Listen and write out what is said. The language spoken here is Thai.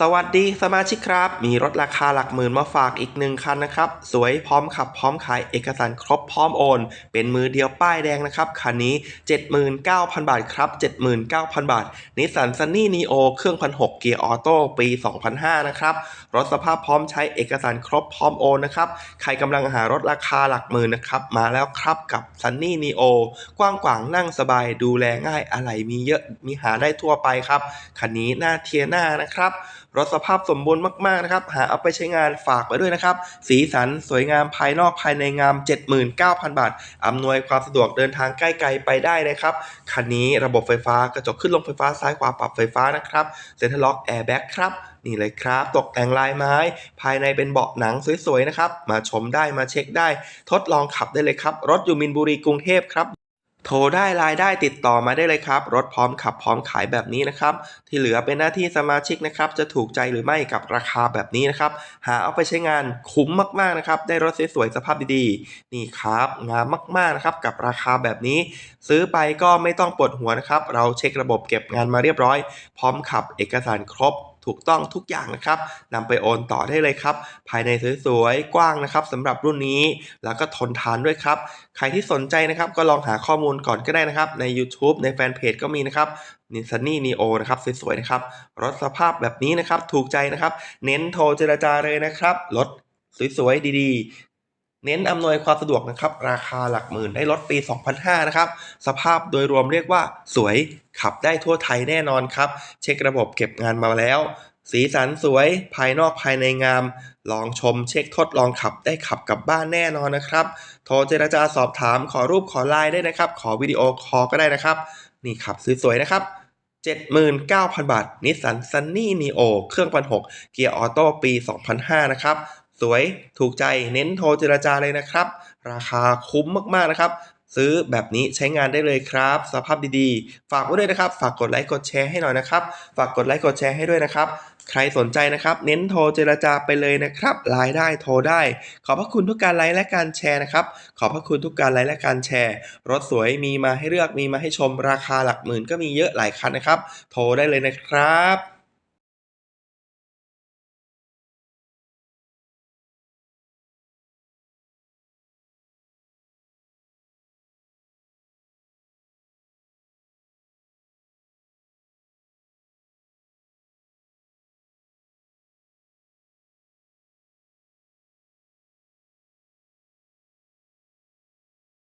สวัสดีสมาชิกครับ มีรถราคาหลักหมื่นมาฝากอีกหนึ่งคันนะครับ สวยพร้อมขับพร้อมขายเอกสารครบพร้อมโอน เป็นมือเดียวป้ายแดงนะครับ คันนี้ 79,000 บาทครับ 79,000 บาทนิสสันซันนี่นีโอเครื่องพันหเกียร์ออโต้ปี 2005 นะครับ รถสภาพพร้อมใช้เอกสารครบพร้อมโอนนะครับ ใครกำลังหารถราคาหลักหมื่นนะครับ มาแล้วครับกับซันนี่นีโอกว้างขวางนั่งสบายดูแลง่ายอะไรมีเยอะมีหาได้ทั่วไปครับคันนี้หน้าเทียหน้านะครับรถสภาพสมบูรณ์มากๆนะครับหาเอาไปใช้งานฝากไว้ด้วยนะครับ สีสันสวยงามภายนอกภายในงาม 79,000 บาท อำนวยความสะดวกเดินทางใกล้ไกลไปได้นะครับ คันนี้ระบบไฟฟ้ากระจกขึ้นลงไฟฟ้าซ้ายขวาปรับไฟฟ้านะครับเซ็นทรัลล็อกแอร์แบ็กครับนี่เลยครับ ตกแต่งลายไม้ ภายในเป็นเบาะหนังสวยๆนะครับ มาชมได้มาเช็คได้ ทดลองขับได้เลยครับ รถอยู่มินบุรีกรุงเทพครับ โทรได้ไลน์ได้ติดต่อมาได้เลยครับ รถพร้อมขับพร้อมขายแบบนี้นะครับ ที่เหลือเป็นหน้าที่สมาชิกนะครับ จะถูกใจหรือไม่กับราคาแบบนี้นะครับ หาเอาไปใช้งานคุ้มมากๆนะครับ ได้รถสวยๆสภาพดีๆ นี่ครับ งามมากๆนะครับกับราคาแบบนี้ ซื้อไปก็ไม่ต้องปวดหัวนะครับ เราเช็คระบบเก็บงานมาเรียบร้อย พร้อมขับเอกสารครบ ถูกต้องทุกอย่างนะครับนำไปโอนต่อได้เลยครับ ภายในสวยๆ กว้างนะครับสำหรับรุ่นนี้ แล้วก็ทนทานด้วยครับ ใครที่สนใจนะครับก็ลองหาข้อมูลก่อนก็ได้นะครับ ใน YouTube ในแฟนเพจก็มีนะครับนิสันนี่นีโอนะครับสวยๆนะครับ รถสภาพแบบนี้นะครับ ถูกใจนะครับ เน้นโทรเจรจาเลยนะครับ รถสวยๆ ดีๆ เน้นอำนวยความสะดวกนะครับ ราคาหลักหมื่นได้รถปี 2005 นะครับ สภาพโดยรวมเรียกว่าสวยขับได้ทั่วไทยแน่นอนครับ เช็คระบบเก็บงานมาแล้ว สีสันสวย ภายนอกภายในงาม ลองชมเช็คทดลองขับได้ขับกลับบ้านแน่นอนนะครับ โทรเจรจาสอบถามขอรูปขอไลน์ได้นะครับ ขอวิดีโอคอลก็ได้นะครับ นี่ขับสวยๆนะครับ79,000 บาทนิสสันซันนี่นีโอเครื่องพันหกเกียร์ออโต้ปี 2005 นะครับ สวยถูกใจเน้นโทรเจรจาเลยนะครับ ราคาคุ้มมากๆนะครับ ซื้อแบบนี้ใช้งานได้เลยครับ สภาพดีๆ ฝากไว้ด้วยนะครับ ฝากกดไลค์กดแชร์ให้หน่อยนะครับ ฝากกดไลค์กดแชร์ให้ด้วยนะครับ ใครสนใจนะครับ เน้นโทรเจรจาไปเลยนะครับไลน์ได้โทรได้ ขอบพระคุณทุกการไลค์และการแชร์นะครับ ขอบพระคุณทุกการไลค์และการแชร์ รถสวยมีมาให้เลือกมีมาให้ชมราคาหลักหมื่นก็มีเยอะหลายคันนะครับ โทรได้เลยนะครับ